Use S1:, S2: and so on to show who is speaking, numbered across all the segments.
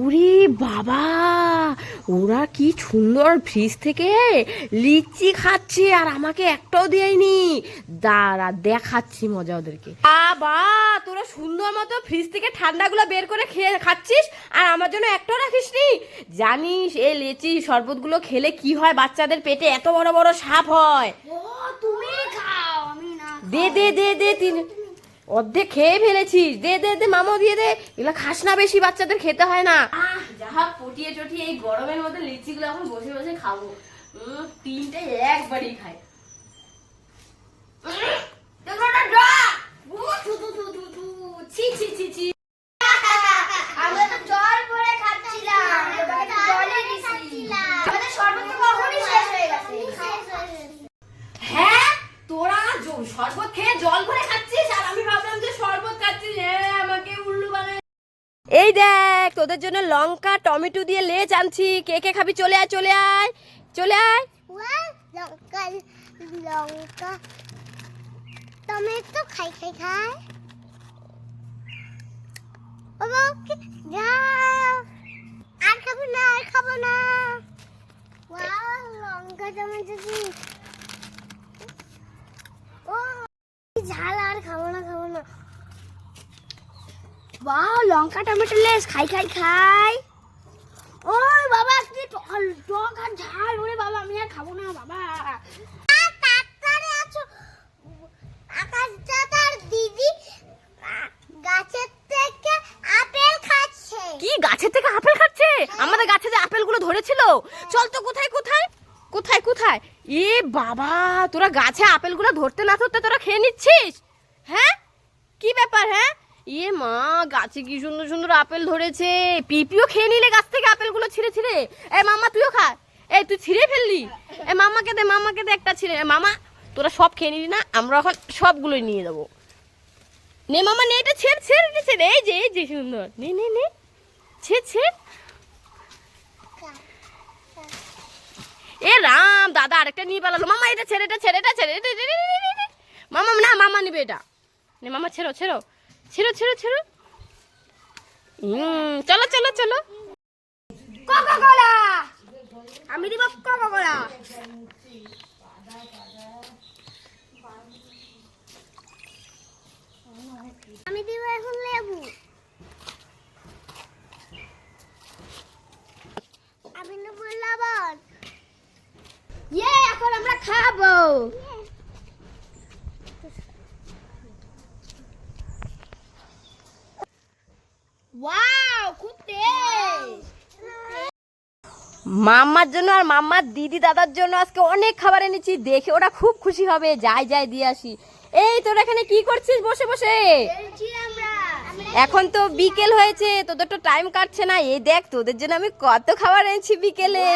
S1: উরে বাবা ওরা কি সুন্দর ফ্রিজ থেকে লিচি খাচ্ছে আর আমাকে একটাও দেয়নি। দাঁড়া দেখাচ্ছি মজা ওদেরকে। বাবা তোরা সুন্দর মতো ফ্রিজ থেকে ঠান্ডাগুলো বের করে খেয়ে খাচ্ছিস আর আমার জন্য একটাও রাখিস নি জানিস এই লিচি শরবতগুলো খেলে কি হয়? বাচ্চাদের পেটে এত বড় বড় সাপ হয়।
S2: ও তুমি খাও আমি না
S1: দে দে দে দে তিন অর্ধেক খেয়ে ফেলেছিস। দে দে দে, মামা দিয়ে দে। এগুলো খাস না বেশি, বাচ্চাদের খেতে হয় না। যাহা পটিয়ে টটিয়ে এই গরমের মধ্যে লিচিগুলো এখন বসে বসে খাব। তিনটে একবারই খাই তোদের জন্য লঙ্কা, টমেটো দিয়ে লেচ আনছি। কে কে খাবি? চলে আয় চলে আয় চলে আয়।
S2: লঙ্কা লঙ্কা, টমেটো খাই খাই খাই। আর খাব না, আর খাব না। লঙ্কা, টমেটো কি ও কি ঝাল আর খাব না খাব না বাহ লঙ্কা টমেটো লেস খাই খাই খাই। ওই বাবা কি টক আর ঝাল ওরে বাবা আমি আর খাব না বাবা। তাড়াতাড়ি আছো। আকাশটা তার দিদি গাছের থেকে আপেল খাচ্ছে।
S1: কি গাছের থেকে আপেল খাচ্ছে? আমাদের গাছে যে আপেলগুলো ধরেছিল। চল তো কোথায় কোথায়? কোথায় কোথায়? এ বাবা তোরা গাছে আপেলগুলো ধরতে না ধরতে তোরা খেয়ে নিচ্ছিস? হ্যাঁ? কি ব্যাপার হ্যাঁ? ইয়ে মা, গাছে কি সুন্দর সুন্দর আপেল ধরেছে। পিপিও খেয়ে নিলে গাছ থেকে আপেলগুলো ছিঁড়ে ছিঁড়ে। এ মামা, তুইও খা। এ, তুই ছিঁড়ে ফেললি? এ মামাকে দে মামাকে দে একটা ছিঁড়ে। মামা, তোরা সব খেয়ে নিলি না, আমরা এখন সবগুলোই নিয়ে যাব নে মামা, নে এটা ছেড় ছেড়, এটা ছেড়। এই যে এই যে সুন্দর। নে নে নে। ছেড় ছেড়। এ রাম, দাদা আরেকটা নিয়ে পালালো। মামা এটা ছেড়ে এটা ছেড়ে এটা ছেড়ে। মামা, না, মামা নিবে এটা। নে মামা, ছেড়ো ছেড়ো। ছেড়ো ছেড়ো ছেড়ো। হুম চলো চলো চলো।
S2: কোকা কোলা আমি দিব কোকা কোলা আমি দিব এখন লেবু। আমি নেব লবণ। ইয়ে এখন আমরা খাব।
S1: মাম্মার জন্য আর মাম্মার দিদি দাদার জন্য আজকে অনেক খাবার এনেছি দেখে ওরা খুব খুশি হবে। যাই যাই দিয়ে আসি। এই তোরা এখানে কি করছিস? বসে বসে। এখন তো বিকেল হয়েছে তোদের তো টাইম কাটছে না। এই দেখ তোদের জন্য আমি কত খাবার এনেছি বিকেলে।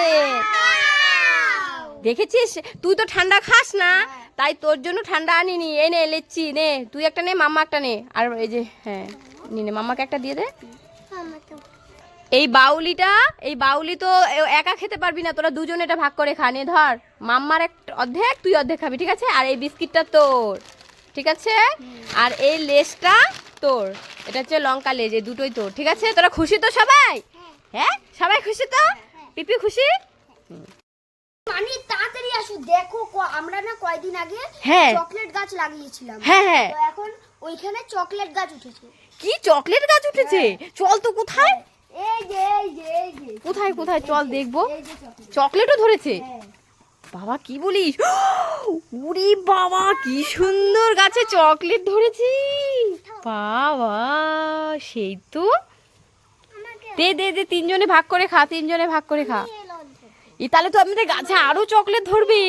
S1: দেখেছিস? তুই তো ঠান্ডা খাস না তাই তোর জন্য ঠান্ডা আনিনি। এই নে লেচ্ছি নে। তুই একটা নে মাম্মা একটা নে। আর এই যে হ্যাঁ নি নে মাম্মাকে একটা দিয়ে দে। এই বাউলিটা এই বাউলি তো একা খেতে পারবি না তোরা দুজন এটা ভাগ করে খানে ধর। মাম্মার এক অর্ধেক তুই অর্ধেক খাবি ঠিক আছে? আর এই বিস্কিটটা তোর ঠিক আছে? আর এই লেসটা তোর। এটা হচ্ছে লঙ্কা লেজ এই দুটোই তোর ঠিক আছে? তোরা খুশি তো সবাই? হ্যাঁ? সবাই খুশি তো? পিপি খুশি?
S2: মানে তাড়াতাড়ি আসো দেখো ক- আমরা না কয়দিন আগে
S1: হ্যাঁ।
S2: চকলেট গাছ লাগিয়েছিলাম।
S1: হ্যাঁ হ্যাঁ।
S2: তো এখন ওইখানে চকলেট গাছ উঠেছে।
S1: কি চকলেট গাছ উঠেছে? চল তো কোথায়? কোথায় কোথায়? চল দেখব। চকলেটও ধরেছে?
S2: হ্যাঁ।
S1: বাবা কি বলিস? উরি বাবা কি সুন্দর গাছে চকলেট ধরেছি। বাবা সেই তো। দে দে দে তিনজনে ভাগ করে খা তিনজনে ভাগ করে খা। ই তাহলে তো আমাদের গাছে আরও চকলেট ধরবে।